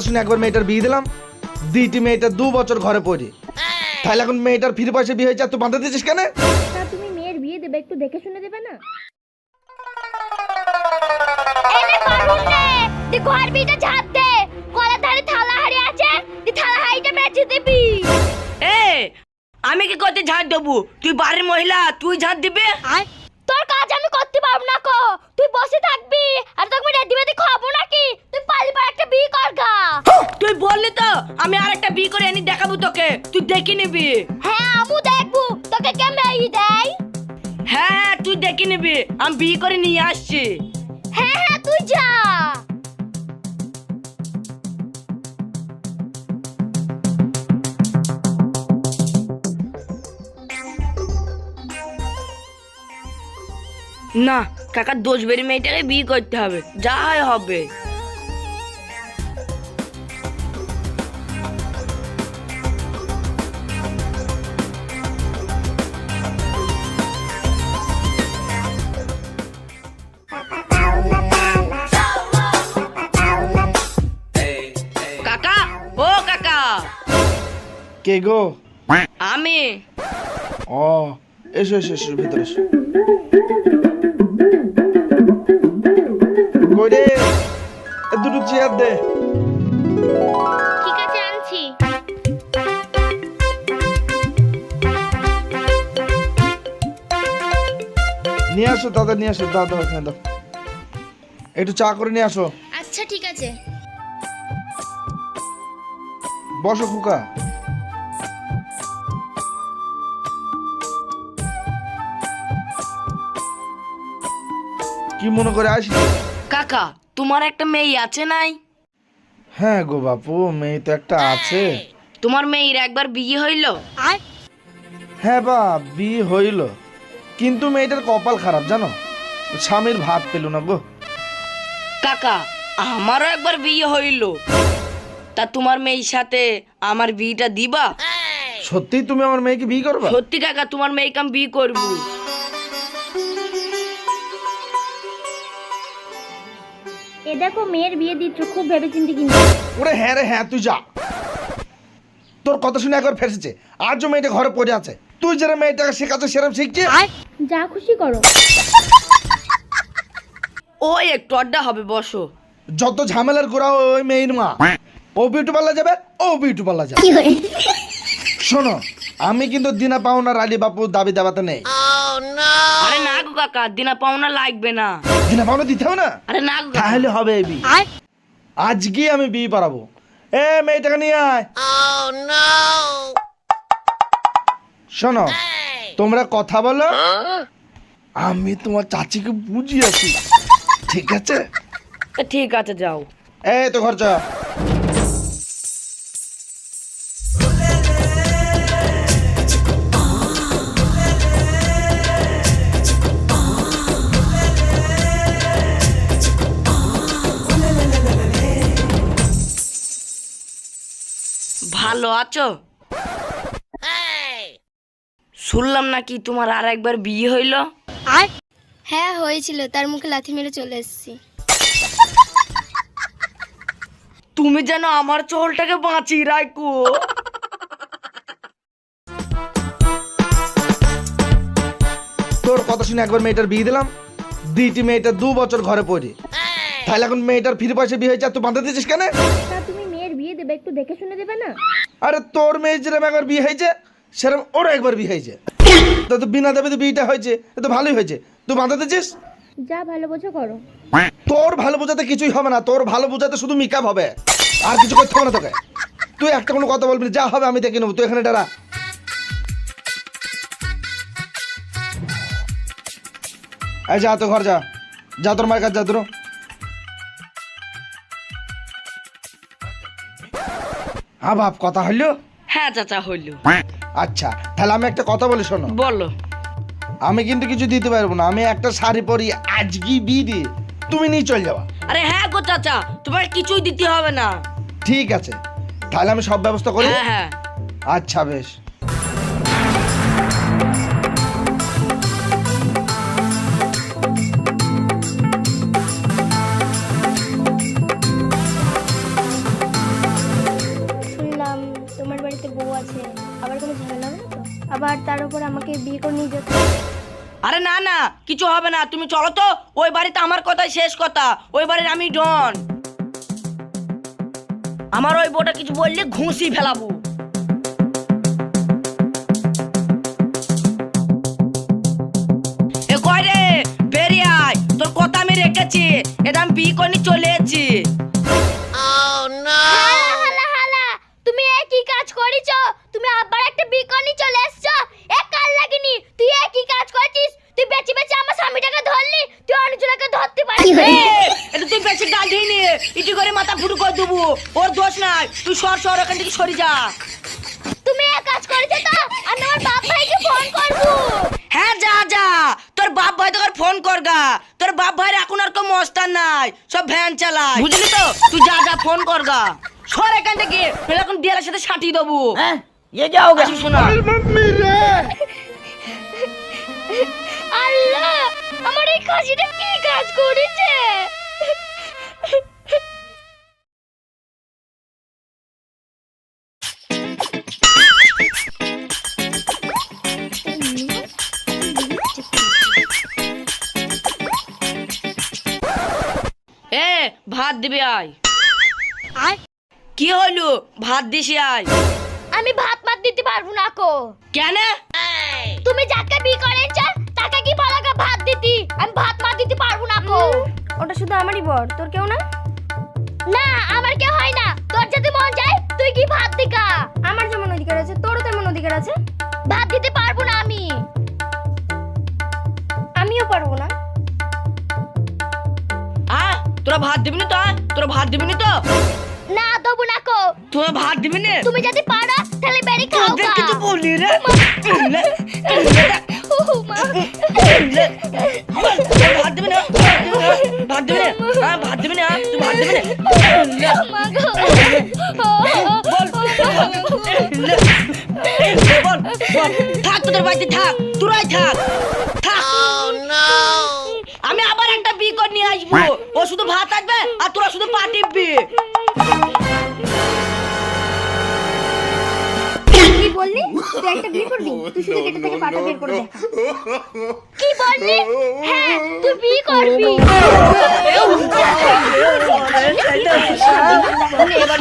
কথা শুনে একবার মেয়েটার বিয়ে দিলাম। দিটি মেয়েটা দু বছর ঘরে পড়ি। তাহলে এখন মেয়েটার ফিরে পয়সা বিয়ে হয়েছে আর তুই বাঁধা দিয়েছিস কেন? তা তুমি মেয়ের বিয়ে দেবে একটু দেখে শুনে দেবে না? এনে পারুন নে দি ঘর বিটা ঝাড় দে। কলা ধারে থালা হাড়ি আছে দি থালা হাড়িটা বেচে দিবি। এ আমি কি করতে ঝাড় দেবো? তুই বাড়ির মহিলা তুই ঝাড় দিবে? কাজ আমি করতে পারব না কো। তুই বসে থাকবি আর তোকে আমি রেডি মেডি খাব নাকি? তুই পালি পার একটা বিয়ে কর গা। তুই বললি তো আমি আর একটা বিয়ে করে এনে দেখাবো তোকে। তুই দেখে নিবি। হ্যাঁ আমু দেখব। তোকে কে মেয়ে দেয়? হ্যাঁ হ্যাঁ তুই দেখে নিবি। আমি বিয়ে করে নিয়ে আসছি। না কাকার দোষ বেরি মেয়েটাকে বিয়ে করতে হবে যা হয় হবে। কাকা ও কাকা। কে গো? আমি। ও এসো এসো এসো ভিতরে এসো। চেয়ার দে। ঠিক আছে আনছি। নিয়ে আসো দাদা নিয়ে আসো। দাদা ওখানে দাও। একটু চা করে নিয়ে আসো। আচ্ছা ঠিক আছে। বসো খুকা। কি মনে করে আসলি কাকা তোমার একটা মেয়ে আছে নাই? হ্যাঁ গো বাপু মেয়ে তো একটা আছে। তোমার মেয়ের একবার বিয়ে হইল? হ্যাঁ বা বিয়ে হইল। কিন্তু মেয়েটার কপাল খারাপ জানো? স্বামীর ভাত পেল না গো। কাকা আমারও একবার বিয়ে হইল। তা তোমার মেয়ের সাথে আমার বিয়েটা দিবা? সত্যি তুমি আমার মেয়েকে বিয়ে করবা? সত্যি কাকা তোমার মেয়েকে আমি বিয়ে করব। এ দেখো মেয়ের বিয়ে দিচ্ছ খুব ভেবেচিন্তে কিন্তু। ওরে হ্যাঁ রে হ্যাঁ তুই যা। তোর কথা শুনে একবার ফেসেছে আজও মেয়েটা ঘরে পড়ে আছে। তুই যেরকম মেয়েটাকে শেখাচ্ছ সেরকম শিখছে যা খুশি করো। ও একটু আড্ডা হবে বসো। যত ঝামেলার গোড়া ওই মেয়ের মা। ও বিউটি পার্লার যাবে ও বিউটি পার্লার যাবে। শোনো আমি কিন্তু দিনা পাওনা রালি বাপু দাবি দাবাতে নেই। আরে না গো কাকা দিনা পাওনা লাগবে না। দিনা পাওনা দিতে হবে না? আরে না তাহলে হবে বি। আজকে আমি বিয়ে পারাবো। এ মেয়েটাকে নিয়ে আয়। শোনো তোমরা কথা বলো। আমি তোমার চাচিকে বুঝিয়েছি। ঠিক আছে? ঠিক আছে যাও। এই তো খরচা আছো শুনলাম নাকি তোমার আর একবার বিয়ে হইল? হ্যাঁ হয়েছিল। তার মুখে লাথি মেরে চলে এসেছি। তুমি যেন আমার চহলটাকে বাঁচি রাখো। তোর কথা শুনে একবার মেয়েটার বিয়ে দিলাম। দিটি মেয়েটা দু বছর ঘরে পড়ি। তাহলে এখন মেয়েটার ফিরে পয়সা বিয়ে হয়েছে আর তুই বাঁধা দিয়েছিস কেন? তুমি মেয়ের বিয়ে দেবে একটু দেখে শুনে দেবে না? আরে তোর মেয়ে যেরকম একবার বিয়ে হয়েছে সেরকম ওরও একবার বিয়ে হয়েছে। তা তো বিনা দেবে তো বিয়েটা হয়েছে এ তো ভালোই হয়েছে। তুই বাঁধা দিয়েছিস যা ভালো বোঝো করো। তোর ভালো বোঝাতে কিছুই হবে না তোর ভালো বোঝাতে শুধু মেকআপ হবে। আর কিছু করতে হবে না তোকে। তুই একটা কোনো কথা বলবি না, যা হবে আমি দেখে নেব তুই এখানে দাঁড়া। এই যা তো ঘর যা। যা তোর মায়ের কাছে যা তোর হ্যাঁ বাপ কথা হইল? হ্যাঁ চাচা হইল। আচ্ছা তাহলে আমি একটা কথা বলি শোনো। বলো। আমি কিন্তু কিছু দিতে পারব না আমি একটা শাড়ি পরি আজকে বিয়ে তুমি নিয়ে চলে যাবা। আরে হ্যাঁ গো চাচা তোমার কিছুই দিতে হবে না। ঠিক আছে তাহলে আমি সব ব্যবস্থা করি? হ্যাঁ হ্যাঁ। আচ্ছা বেশ। আবার তার উপর আমাকে বিয়ে করে নিয়ে যেতে আরে না না, কিছু হবে না, তুমি চলো তো। ওই বাড়িতে আমার কথাই শেষ কথা। ওই বাড়ির আমি ডন। আমার ওই বউটা কিছু বললে ঘুষি ফেলাবো। এ কয় রে? বেরিয়ে আয়। তোর কথা আমি রেখেছি। এটা আমি বিয়ে করে চলে নাই তুই সর সর ওখান থেকে সরে যা তুমি এক কাজ করেছো তো আমি আমার বাপ ভাইকে ফোন করবো হ্যাঁ যা যা তোর বাপ ভাই তোকে ফোন করগা তোর বাপ ভাইয়ের এখন আর কোনো মস্তান নাই সব ভ্যান চালায় বুঝলি তো তুই যা যা ফোন করগা সর এখান থেকে নইলে এখন ডিয়ালের সাথে সাটিয়ে দেবো হ্যাঁ ये क्या होगा শোনা আল্লাহ আমার এই খাসিটা কি কাজ করেছে ভাত দিবি আয়। আয়। কি হলো? ভাত দিছি আয়। আমি ভাত মাত দিতে পারব না কো। কেন? তুমি যাকে বি করেছ তাকে কি বলাকে ভাত দিতি? আমি ভাত মাত দিতে পারব না কো। ওটা শুধু আমারই বর তোর কেউ না? না আমার কেউ হয় না। তোর যদি মন চায় তুই কি ভাত দিকা আমার যেমন অধিকার আছে তোরও তেমন অধিকার আছে। ভাত দিবি না তো? তোরা ভাত দিবি না তো? না দেবো না কো। তোরা ভাত দিবি না তুমি যদি পারো তাহলে বেরি খাও তোদের কিছু বলি রে। ভাত দিবি না ভাত দিবি না ভাত দিবি না তুই ভাত দিবি না মা গো। বল। বল। থাক তোদের বাড়িতে থাক। তোরাই থাক। থাক। আমি আবার একটা নিয়ে আসব। ও শুধু ভাত আসবে আর তোরা শুধু পা টিপবি। কি বললি? তুই একটা বিয়ে করবি? তুই শুধু গেটে থেকে পাটা বের করে দেখা। কি বললি? হ্যাঁ তুই বি করবি। এবার